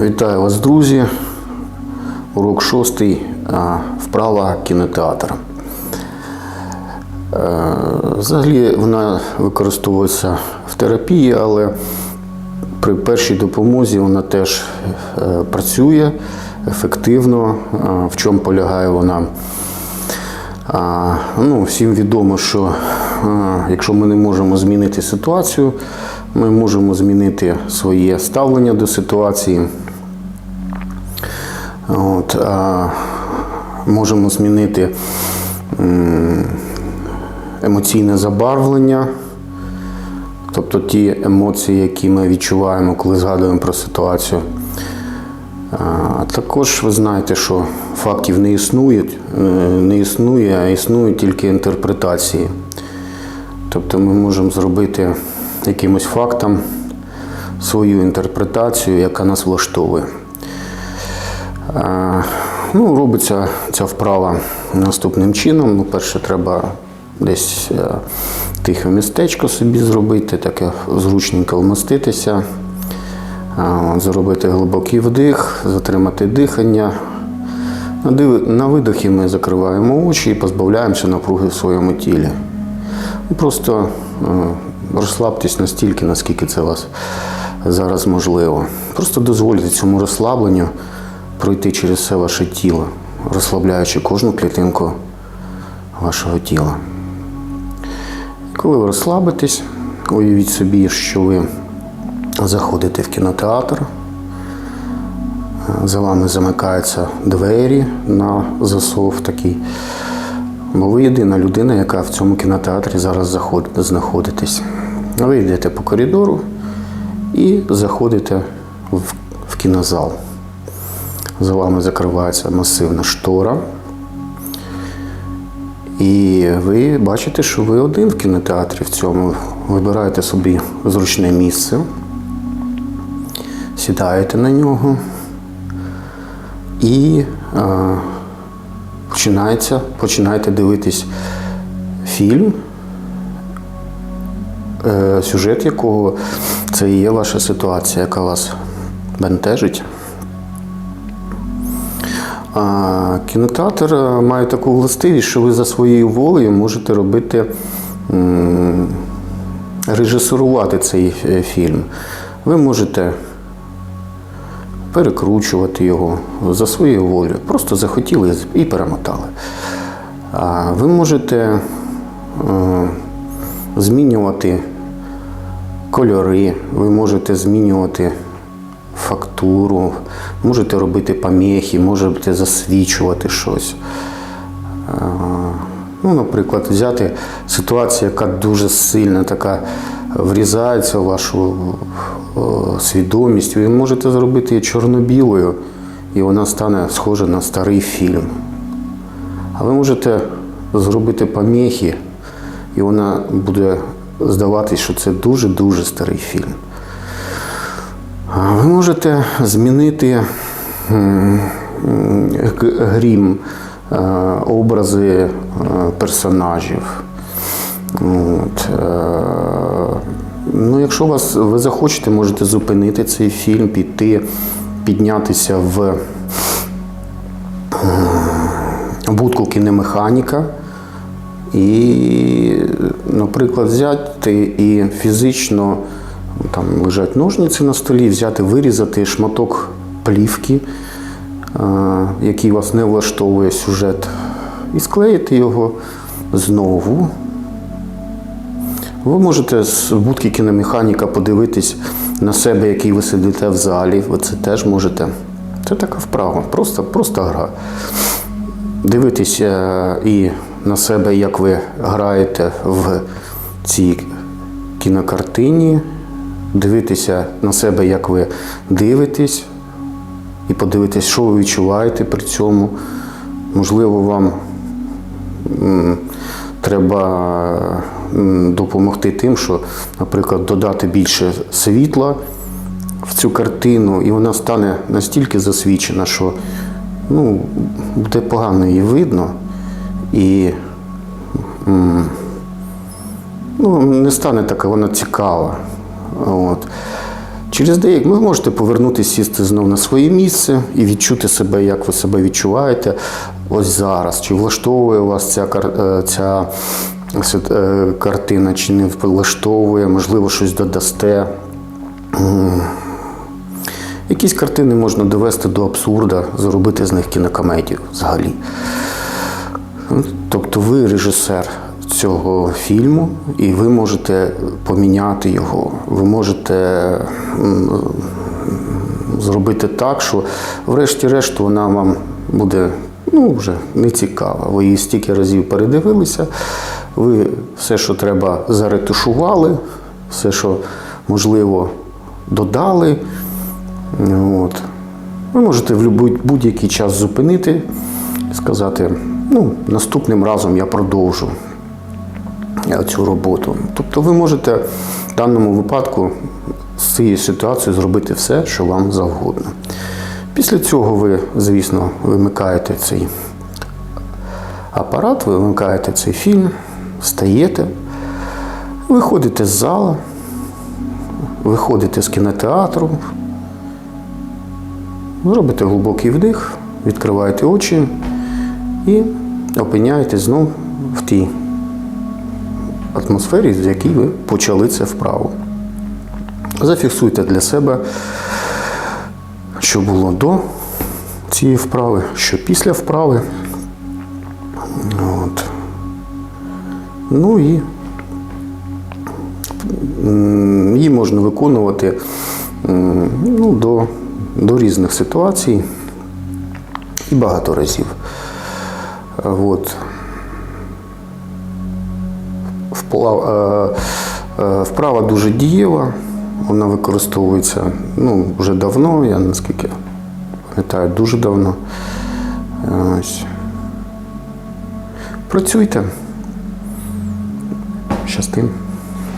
Вітаю вас, друзі. Урок шостий. Вправа кінотеатр. Е, Взагалі вона використовується в терапії, але при першій допомозі вона теж е, працює ефективно. В чому полягає вона? Ну, всім відомо, що якщо ми не можемо змінити ситуацію, ми можемо змінити своє ставлення до ситуації. От, а, можемо змінити емоційне забарвлення, тобто ті емоції, які ми відчуваємо, коли згадуємо про ситуацію. А також ви знаєте, що фактів не існує, е, не існує, а існують тільки інтерпретації. Тобто ми можемо зробити якимось фактам свою інтерпретацію, яка нас влаштовує. Ну, робиться ця вправа наступним чином. Ну, перше, треба десь е, тихе містечко собі зробити, таке зручненько вмоститися. Зробити глибокий вдих, затримати дихання. На видохі ми закриваємо очі і позбавляємося напруги в своєму тілі. Просто е, розслабтесь настільки, наскільки це вас зараз можливо. Просто дозвольте цьому розслабленню пройти через все ваше тіло, розслабляючи кожну клітинку вашого тіла. Коли ви розслабитесь, уявіть собі, що ви заходите в кінотеатр, за вами замикаються двері на засов такий. Бо ви єдина людина, яка в цьому кінотеатрі зараз знаходитесь. Ви йдете по коридору і заходите в, в кінозал. За вами закривається масивна штора. І ви бачите, що ви один в кінотеатрі в цьому. Вибираєте собі зручне місце, сідаєте на нього і е, починаєте дивитись фільм, сюжет якого це і є ваша ситуація, яка вас бентежить. Кінотеатр е, має таку властивість, що ви за своєю волею можете робити, режисурувати цей е, фільм. Ви можете перекручувати його за своєю волею. Просто захотіли і перемотали. Ви можете е, змінювати кольори, ви можете змінювати фактуру, можете робити помехи, можете засвічувати щось. Ну, наприклад, взяти ситуацію, яка дуже сильно така врізається в вашу свідомість. Ви можете зробити її чорно-білою, і вона стане схожа на старий фільм. А ви можете зробити помехи, і вона буде здаватись, що це дуже-дуже старий фільм. Ви можете змінити грім, е, образи е, персонажів. От. е, Ну, якщо вас, ви захочете, можете зупинити цей фільм, піти, піднятися в будку кінемеханіка і, наприклад, взяти і фізично там лежать ножниці на столі, взяти, вирізати шматок плівки, е, який вас не влаштовує сюжет, і склеїти його знову. Ви можете з будки кіномеханіка подивитись на себе, який ви сидите в залі. Ви це теж можете. Це така вправа, просто, просто гра. Дивитися і на себе, як ви граєте в цій кінокартині, дивитися на себе, як ви дивитесь, і подивитись, що ви відчуваєте при цьому. Можливо, вам треба допомогти тим, що, наприклад, додати більше світла в цю картину, і вона стане настільки засвічена, що ну, буде погано її видно. І ну, не стане така вона цікава. От. Через деяк ви можете повернутися, сісти знов на своє місце і відчути себе, як ви себе відчуваєте ось зараз. Чи влаштовує вас ця, е, ця е, картина, чи не влаштовує, можливо, щось додасте. Якісь картини можна довести до абсурда, зробити з них кінокомедію взагалі. Тобто ви режисер цього фільму, і ви можете поміняти його. Ви можете зробити так, що врешті-решт вона вам буде ну, вже не цікава. Ви її стільки разів передивилися, ви все, що треба, заретушували, все, що можливо, додали. От. Ви можете в будь-який час зупинити і сказати, ну, наступним разом я продовжу е, цю роботу. Тобто ви можете в даному випадку з цією ситуацією зробити все, що вам завгодно. Після цього ви, звісно, вимикаєте цей апарат, ви вимикаєте цей фільм, встаєте, виходите з зала, виходите з кінотеатру, Робите глибокий вдих, відкриваєте очі і опиняєтесь знов в тій атмосфері, з якій ви почали це вправо. Зафіксуйте для себе, що було до цієї вправи, що після вправи. От. Ну і її можна виконувати ну, до, до різних ситуацій і багато разів. А, От. Вплав, е, е, вправа дуже дієва, вона використовується ну, вже давно, я наскільки пам'ятаю, дуже давно. Ось. Працюйте. Щастим.